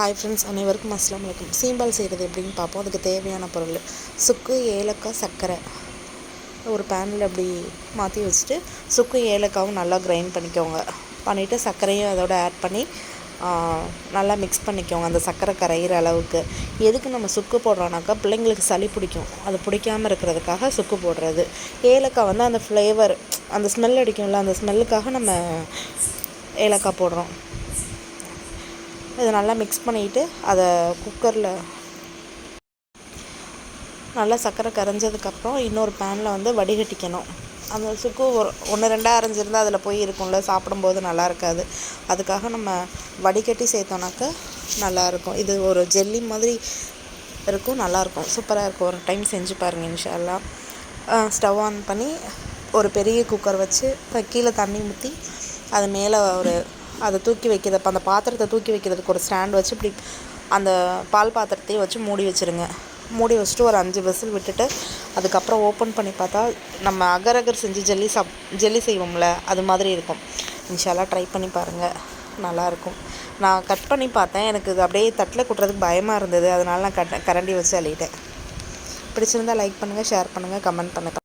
Hi friends அனைவருக்கும் அஸ்லாம் வலைக்கம் சீம்பால் செய்கிறது எப்படின்னு பார்ப்போம். அதுக்கு தேவையான பொருள் சுக்கு ஏலக்காய் சர்க்கரை. ஒரு பேனில் அப்படி மாற்றி வச்சுட்டு சுக்கு ஏலக்காவும் நல்லா கிரைண்ட் பண்ணிக்கோங்க. பண்ணிவிட்டு சர்க்கரையும் அதோட ஆட் பண்ணி நல்லா மிக்ஸ் பண்ணிக்கோங்க. அந்த சர்க்கரை கரையிற அளவுக்கு. எதுக்கு நம்ம சுக்கு போடுறோம்னாக்கா பிள்ளைங்களுக்கு சளி பிடிக்கும். அது பிடிக்காம இருக்கிறதுக்காக சுக்கு போடுறது. ஏலக்காய் வந்து அந்த ஃப்ளேவர் அந்த ஸ்மெல் அடிக்கும்ல அந்த ஸ்மெல்லுக்காக நம்ம ஏலக்காய் போடுறோம். இதை நல்லா மிக்ஸ் பண்ணிட்டு அதை குக்கரில் நல்லா சர்க்கரை கரைஞ்சதுக்கப்புறம் இன்னொரு பேனில் வந்து வடிகட்டிக்கணும். அந்த சுக்கு ஒரு ஒன்று ரெண்டாக அரைஞ்சிருந்தால் அதில் போய் இருக்கும்ல சாப்பிடும்போது நல்லா இருக்காது. அதுக்காக நம்ம வடிகட்டி சேர்த்தோன்னாக்க நல்லாயிருக்கும் இது ஒரு ஜெல்லி மாதிரி இருக்கும் நல்லாயிருக்கும் சூப்பராக இருக்கும். ஒரு டைம் செஞ்சு பாருங்கள் இன்ஷால்லா ஸ்டவ் ஆன் பண்ணி ஒரு பெரிய குக்கர் வச்சு கீழே தண்ணி ஊற்றி அது மேலே ஒரு அதை தூக்கி வைக்கிறது அந்த பாத்திரத்தை தூக்கி வைக்கிறதுக்கு ஒரு ஸ்டாண்ட் வச்சு இப்படி அந்த பால் பாத்திரத்தையும் வச்சு மூடி வச்சுருங்க. மூடி வச்சுட்டு ஒரு அஞ்சு விசில் விட்டுட்டு அதுக்கப்புறம் ஓப்பன் பண்ணி பார்த்தா நம்ம அகர் அகர் செஞ்சு ஜெல்லி சாப் ஜெல்லி செய்வோம்ல அது மாதிரி இருக்கும். இன்ஷாலாக ட்ரை பண்ணி பாருங்கள் நல்லாயிருக்கும் நான் கட் பண்ணி பார்த்தேன். எனக்கு இது அப்படியே தட்டில் கொட்டுறதுக்கு பயமாக இருந்தது. அதனால நான் கட் கரண்டி வச்சு அள்ளிட்டேன். பிடிச்சிருந்தா லைக் பண்ணுங்கள் ஷேர் பண்ணுங்கள் கமெண்ட் பண்ணுங்கள்